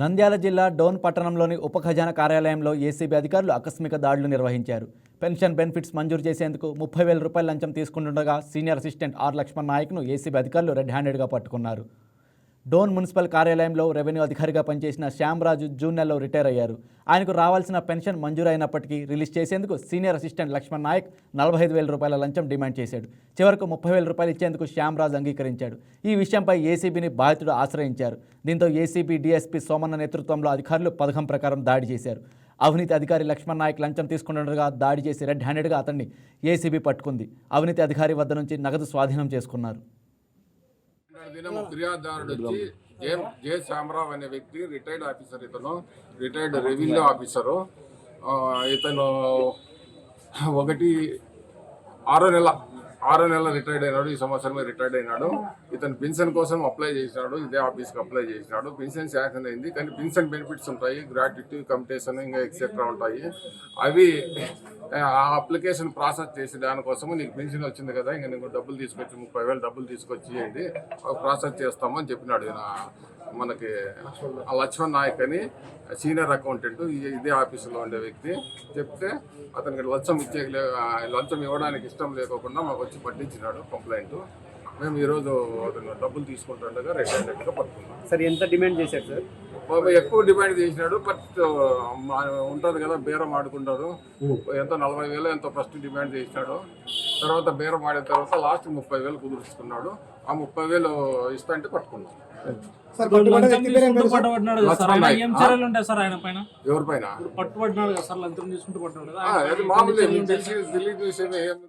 నంద్యాల జిల్లా డోన్ పట్టణంలోని ఉప ఖజానా కార్యాలయంలో ఏసీబీ అధికారులు ఆకస్మిక దాడులు నిర్వహించారు. పెన్షన్ బెనిఫిట్స్ మంజూరు చేసేందుకు ముప్పై వేల రూపాయల లంచం తీసుకుంటుండగా సీనియర్ అసిస్టెంట్ ఆర్ లక్ష్మణ్ నాయక్ను ఏసీబీ అధికారులు రెడ్ హ్యాండెడ్గా పట్టుకున్నారు. డోన్ మున్సిపల్ కార్యాలయంలో రెవెన్యూ అధికారిగా పనిచేసిన శ్యామరాజు జూన్ నెలలో రిటైర్ అయ్యారు. ఆయనకు రావాల్సిన పెన్షన్ మంజూరు అయినప్పటికీ రిలీజ్ చేసేందుకు సీనియర్ అసిస్టెంట్ లక్ష్మణ్ నాయక్ నలభై ఐదు వేల రూపాయల లంచం డిమాండ్ చేశాడు. చివరకు ముప్పై వేల రూపాయలు ఇచ్చేందుకు శ్యామ్రాజ్ అంగీకరించాడు. ఈ విషయంపై ఏసీబీని బాధితుడు ఆశ్రయించారు. దీంతో ఏసీబీ డీఎస్పీ సోమన్న నేతృత్వంలో అధికారులు పథకం ప్రకారం దాడి చేశారు. అవినీతి అధికారి లక్ష్మణ్ నాయక్ లంచం తీసుకుంటుండగా దాడి చేసి రెడ్ హ్యాండెడ్గా అతన్ని ఏసీబీ పట్టుకుంది. అవినీతి అధికారి వద్ద నుంచి నగదు స్వాధీనం చేసుకున్నారు. దినం ఫిర్యాదుదారుడు వచ్చి జే జే శామరావు అనే వ్యక్తి రిటైర్డ్ ఆఫీసర్ ఇతను రిటైర్డ్ రెవెన్యూ ఆఫీసరు ఇతను ఒకటి ఆరో నెల ఆరో నెల రిటైర్డ్ అయినాడు ఈ సంవత్సరమే రిటైర్డ్ అయినాడు. ఇతను పెన్షన్ కోసం అప్లై చేసినాడు ఇదే ఆఫీస్కి అప్లై చేసినాడు పెన్షన్ శాంక్షన్ అయింది కానీ పెన్షన్ బెనిఫిట్స్ ఉంటాయి గ్రాట్యుటీ కమిటేషన్ ఇంకా ఎక్సెట్రా ఉంటాయి. అవి ఆ అప్లికేషన్ ప్రాసెస్ చేసి దానికోసము నీకు పెన్షన్ వచ్చింది కదా ఇంకా నీకు డబ్బులు తీసుకొచ్చి ముప్పై వేలు డబ్బులు తీసుకొచ్చి ఇవ్వండి ప్రాసెస్ చేస్తామని చెప్పినాడు మనకి ఆ లక్ష్మణ్ నాయక్ అని సీనియర్ అకౌంటెంట్. ఇదే ఆఫీసులో ఉండే వ్యక్తి చెప్తే అతనికి లంచం ఇచ్చే లంచం ఇవ్వడానికి ఇష్టం లేకోకుండా మాకు వచ్చి పట్టించినాడు కంప్లైంట్. మేము ఈరోజు అతను డబ్బులు తీసుకుంటుండగా రెడ్ హ్యాండెడ్గా పట్టుకున్నాం సార్ ఎంత డిమాండ్ చేశారు సార్ బాబు ఎక్కువ డిమాండ్ చేసినాడు బట్ ఉంటుంది కదా బేరం ఆడుకుంటారు ఎంతో నలభై వేలు ఎంతో ఫస్ట్ డిమాండ్ చేసినాడు తర్వాత బేరం ఆడిన తర్వాత లాస్ట్ ముప్పై వేలు కుదుర్చుకున్నాడు ఆ ముప్పై వేలు ఇస్తా అంటే పట్టుకున్నాం సార్ లంచం తీసుకుంటూ పట్టుబడినాడు కదా సార్ లక్ష్మణ్ ఆయన నాయక్. ఏం చర్యలు ఉంటాయి సార్ ఆయన పైన ఎవరి పైన ఇప్పుడు పట్టుబడినాడు కదా సార్ లంచం తీసుకుంటూ పట్టుబడి కదా ఆ, ఆయన అది పైన మామూలే ఎటువంటి మీకు